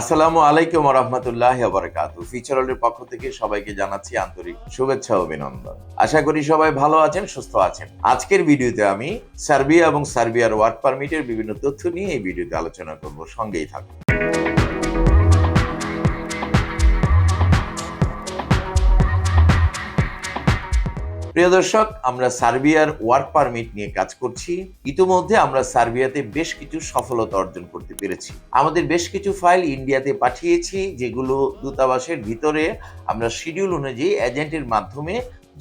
আসসালামু আলাইকুম রহমতুল্লাহ বারকাতু ফিচারলের পক্ষ থেকে সবাইকে জানাচ্ছি আন্তরিক শুভেচ্ছা অভিনন্দন। আশা করি সবাই ভালো আছেন, সুস্থ আছেন। আজকের ভিডিওতে আমি সার্বিয়া এবং সার্বিয়ার ওয়ার্ক পারমিটের বিভিন্ন তথ্য নিয়ে এই ভিডিওতে আলোচনা করব। সঙ্গেই থাকুন। প্রিয় দর্শক, আমরা সার্বিয়ার ওয়ার্ক পারমিট নিয়ে কাজ করছি। ইতিমধ্যে আমরা সার্বিয়াতে বেশ কিছু সফলতা অর্জন করতে পেরেছি। আমাদের বেশ কিছু ফাইল ইন্ডিয়াতে পাঠিয়েছি, যেগুলো দূতাবাসের ভিতরে আমরা শিডিউল অনুযায়ী এজেন্টের মাধ্যমে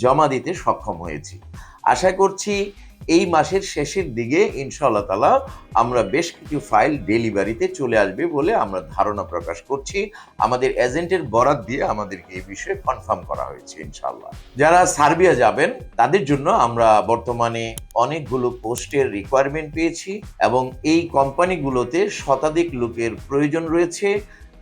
জমা দিতে সক্ষম হয়েছি। আশা করছি এই মাসের শেষের দিকে, ইনশাআল্লাহ তালা আমরা বেশ কিছু ফাইল ডেলিভারিতে চলে আসবে বলে আমরা ধারণা প্রকাশ করছি। আমাদের এজেন্টের বরাত দিয়ে আমাদেরকে এই বিষয়ে কনফার্ম করা হয়েছে, ইনশাআল্লাহ। যারা সার্বিয়া যাবেন, তাদের জন্য আমরা বর্তমানে অনেকগুলো পোস্টের রিকোয়ারমেন্ট পেয়েছি এবং এই কোম্পানিগুলোতে শতাধিক লোকের প্রয়োজন রয়েছে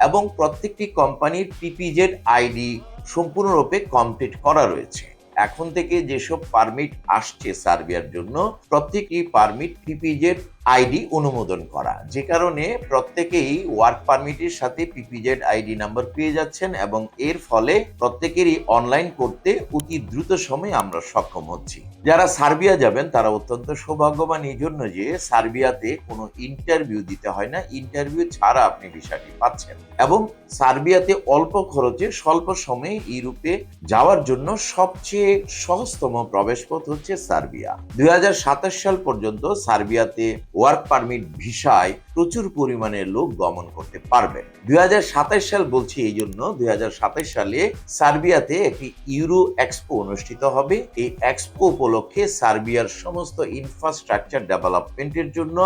এবং প্রত্যেকটি কোম্পানির পিপিজেড আইডি সম্পূর্ণরূপে কমপ্লিট করা রয়েছে। এখন থেকে যেসব পারমিট আসছে সার্বিয়ার জন্য প্রত্যেকটি পারমিট পিপিজেড আইডি অনুমোদন করা, যে কারণে প্রত্যেকেই ওয়ার্ক পারমিটের সাথে পিপিজেড আইডি নাম্বার পেয়ে যাচ্ছেন এবং এর ফলে প্রত্যেকেরই অনলাইন করতে অতি দ্রুত সময়ে আমরা সক্ষম হচ্ছি। যারা সার্বিয়া যাবেন, তারা অত্যন্ত সৌভাগ্যবান এই জন্য যে সার্বিয়াতে কোনো ইন্টারভিউ দিতে হয় না, ইন্টারভিউ ছাড়া আপনি ভিসাটি পাচ্ছেন। এবং সার্বিয়াতে অল্প খরচে, স্বল্প সময়ে ইউরোপে যাওয়ার জন্য সবচেয়ে সহজতম প্রবেশপথ হচ্ছে সার্বিয়া। দুই হাজার সাতাশ সাল পর্যন্ত সার্বিয়াতে ওয়ার্ক পারমিট ভিসায় প্রচুর পরিমাণে লোক গমন করতে পারবে। দুই সাল বলছি এই জন্য দুই সালে সার্বিয়াতে একটি ইউরো এক্সপো অনুষ্ঠিত হবে। এই এক্সপো উপলক্ষে সার্বিয়ার সমস্ত ইনফ্রাস্ট্রাকচার ডেভেলপমেন্টের জন্য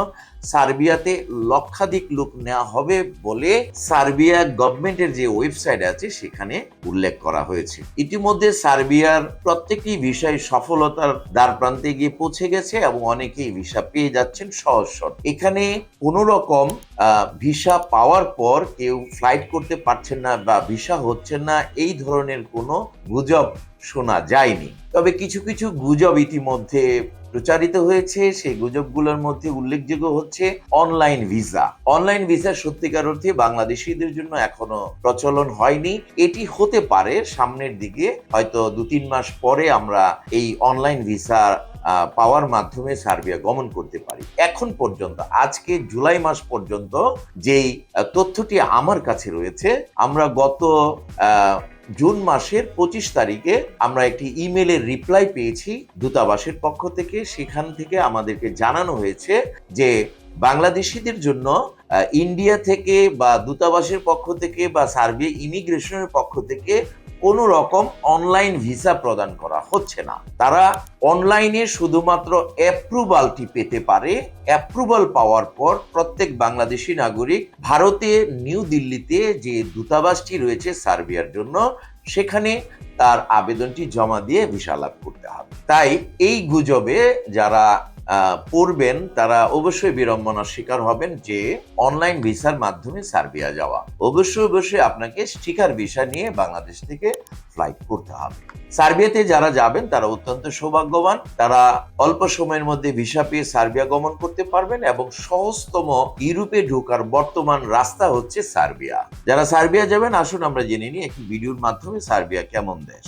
সার্বিয়াতে লক্ষাধিক লোক নেওয়া হবে বলে সার্বিয়া গভর্নমেন্টের যে ওয়েবসাইট আছে সেখানে উল্লেখ করা হয়েছে। ইতিমধ্যে সার্বিয়ার প্রত্যেকটি বিষয় সফলতার দ্বার প্রান্তে গিয়ে পৌঁছে গেছে এবং অনেকেই ভিসা পেয়ে যাচ্ছেন সহজ এখানে কোনো রকম ভিসা পাওয়ার পর কেউ ফ্লাইট করতে পারছেন না বা ভিসা হচ্ছে না, এই ধরনের কোনো গুজব শোনা যায়নি। তবে কিছু কিছু গুজব ইতিমধ্যে প্রচারিত হয়েছে। সেই গুজবগুলোর মধ্যে উল্লেখযোগ্য হচ্ছে অনলাইন ভিসা অনলাইন ভিসা সত্যিকার অর্থে বাংলাদেশিদের জন্য এখনও প্রচলন হয়নি। এটি হতে পারে সামনের দিকে, হয়তো দু তিন মাস পরে আমরা এই অনলাইন ভিসা পাওয়ার মাধ্যমে সার্বিয়া গমন করতে পারি। এখন পর্যন্ত, আজকে জুলাই মাস পর্যন্ত যেই তথ্যটি আমার কাছে রয়েছে, আমরা গত জুন মাসের পঁচিশ তারিখে আমরা একটি ইমেলের রিপ্লাই পেয়েছি দূতাবাসের পক্ষ থেকে। সেখান থেকে আমাদেরকে জানানো হয়েছে যে, বাংলাদেশিদের জন্য ইন্ডিয়া থেকে বা দূতাবাসের পক্ষ থেকে বা সার্বিয়া ইমিগ্রেশনের পক্ষ থেকে কোনো রকম অনলাইন ভিসা প্রদান করা হচ্ছে না। তারা অনলাইনে শুধুমাত্র অ্যাপ্রুভালটি পেতে পারে। অ্যাপ্রুভাল পাওয়ার পর প্রত্যেক বাংলাদেশি নাগরিক ভারতে নিউ দিল্লিতে যে দূতাবাসটি রয়েছে সার্বিয়ার জন্য, সেখানে তার আবেদনটি জমা দিয়ে ভিসা লাভ করতে হবে। তাই এই গুজবে যারা পড়বেন, তারা অবশ্যই বিড়ম্বনার শিকার হবেন যে অনলাইন ভিসার মাধ্যমে সার্বিয়া যাওয়া। অবশ্যই অবশ্যই আপনাকে স্টিকার ভিসা নিয়ে বাংলাদেশ থেকে ফ্লাইট করতে হবে। সার্বিয়াতে যারা যাবেন, তারা অত্যন্ত সৌভাগ্যবান। তারা অল্প সময়ের মধ্যে ভিসা পেয়ে সার্বিয়া গমন করতে পারবেন এবং সহজতম ইউরোপে ঢোকার বর্তমান রাস্তা হচ্ছে সার্বিয়া। যারা সার্বিয়া যাবেন, আসুন আমরা জেনে নিই একটি ভিডিওর মাধ্যমে সার্বিয়া কেমন দেশ।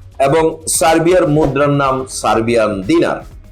এবং সার্বিয়ার মুদ্রার নাম সার্বিয়ান দিনার।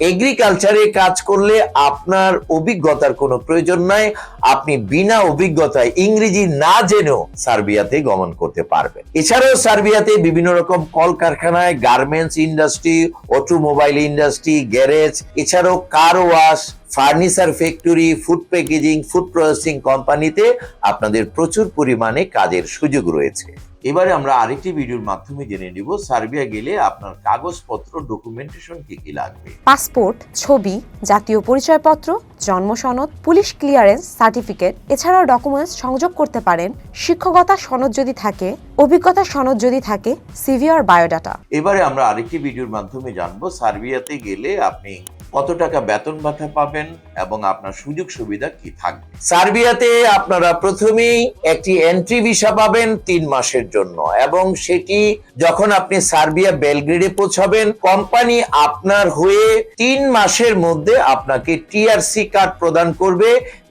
এগ্রিকালচারে কাজ করলে আপনার অভিজ্ঞতার কোনো প্রয়োজন নাই। আপনি বিনা অভিজ্ঞতায় ইংরেজি না জেনেও সার্বিয়াতে গমন করতে পারবেন। এছাড়াও সার্বিয়াতে বিভিন্ন রকম কলকারখানায় garments industry automobile industry garage এছাড়াও car wash furniture factory food packaging food processing কোম্পানিতে আপনাদের প্রচুর পরিমাণে কাজের সুযোগ রয়েছে। এবারে আমরা আরেকটি ভিডিওর মাধ্যমে জেনে নিব সার্বিয়া গেলে আপনার কাগজপত্র ডকুমেন্টেশন কি কি লাগবে। পাসপোর্ট ছবি জাতীয় পরিচয়পত্র জন্ম সনদ পুলিশ ক্লিয়ারেন্স সার্টিফিকেট এছাড়াও ডকুমেন্টস সংযোগ করতে পারেন। শিক্ষকতা সনদ যদি থাকে অভিজ্ঞতা সনদ যদি থাকে সিভি আর বায়োডাটা এবারে আমরা আরেকটি ভিডিওর মাধ্যমে জানব সার্বিয়াতে গেলে আপনি কত টাকা বেতন ভাতা পাবেন এবং আপনার সুযোগ সুবিধা কি থাকবে? সার্বিয়াতে আপনারা প্রথমেই একটি এন্ট্রি ভিসা পাবেন তিন মাসের জন্য এবং সেটি যখন আপনি সার্বিয়া বেলগ্রেডে পৌঁছাবেন কোম্পানি আপনার হয়ে তিন মাসের মধ্যে আপনাকে টিআরসি কার্ড প্রদান করবে